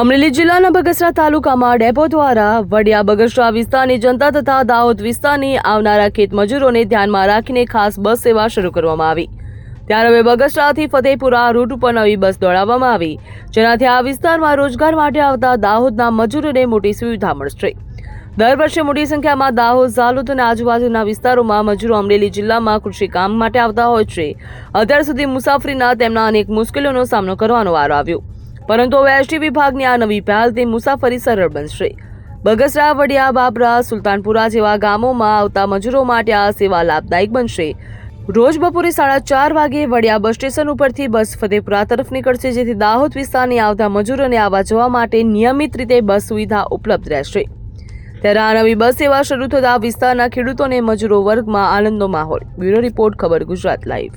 અમરેલી જિલ્લાના બગસરા તાલુકામાં ડેપો દ્વારા વડિયા બગસરા વિસ્તારની જનતા તથા દાહોદ વિસ્તારની આવનારા ખેત મજૂરોને ધ્યાનમાં રાખીને ખાસ બસ સેવા શરૂ કરવામાં આવી. ત્યારે હવે બગસરાથી ફતેપુરા રૂટ ઉપર નવી બસ દોડાવવામાં આવી, જેનાથી આ વિસ્તારમાં રોજગાર માટે આવતા દાહોદના મજૂરોને મોટી સુવિધા મળશે. દર વર્ષે મોટી સંખ્યામાં દાહોદ ઝાલોદ અને આજુબાજુના વિસ્તારોમાં મજૂરો અમરેલી જિલ્લામાં કૃષિ કામ માટે આવતા હોય છે. અત્યાર સુધી મુસાફરીના તેમના અનેક મુશ્કેલીઓનો સામનો કરવાનો વારો આવ્યો. પરંતુ હવે એસટી વિભાગની આ નવી પહેલથી મુસાફરી સરળ બનશે. બગસરા, વડિયા, બાબરા, સુલતાનપુરા જેવા ગામોમાં આવતા મજૂરો માટે આ સેવા લાભદાયક બનશે. રોજ બપોરે સાડા ચાર વાગે વડિયા બસ સ્ટેશન ઉપરથી બસ ફતેપુરા તરફ નીકળશે, જેથી દાહોદ વિસ્તારની આવતા મજૂરોને આવવા જવા માટે નિયમિત રીતે બસ સુવિધા ઉપલબ્ધ રહેશે. ત્યારે આ નવી બસ સેવા શરૂ થતા વિસ્તારના ખેડૂતોને મજૂરો વર્ગમાં આનંદનો માહોલ. બ્યુરો રિપોર્ટ, ખબર ગુજરાત લાઈવ.